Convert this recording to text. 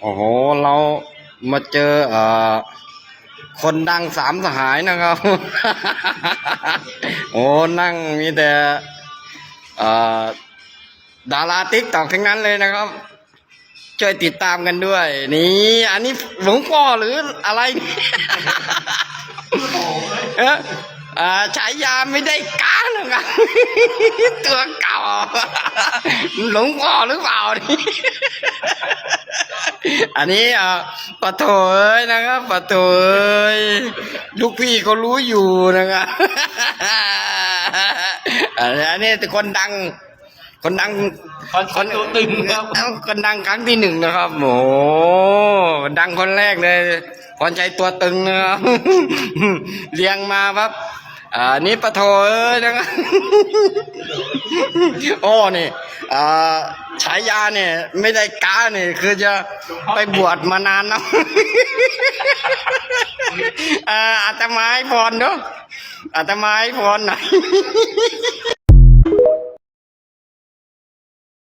โอ้โห เรามาเจอเอ่อคนดังสามสหายนะครับ โอ้นั่งมีแต่เอ่อดาราติ๊กตอกทั้งนั้นเลยนะครับ ช่วยติดตามกันด้วย นี่ อันนี้หลวงพ่อหรืออะไรเอะอ่าฉายาไม่ได้การนะครับตัวเก่าหลวงพ่อหรือเปล่านี่ อันนี้อ่าปะโถเอ้ยนะครับปะโถเอ้ยลูกพี่เขารู้อยู่นะครับอันนี้คนดัง คนดังคนคนตัวตึงครับเอ้าคนดังครั้งที่หนึ่งนะครับโอ้โหดังคนแรกเลยพรชัยตัวตึงนะครับเรียงมาครับ อ่านี่ปะโถเอ้ยนะครับโอ้นี่อ่าฉายาเนี่ย ไม่ได้ก้าเนี่ยคือจะไปบวชมานานแล้วอ่าอาตมาให้พรเนาะอาตมาให้พรหน่อย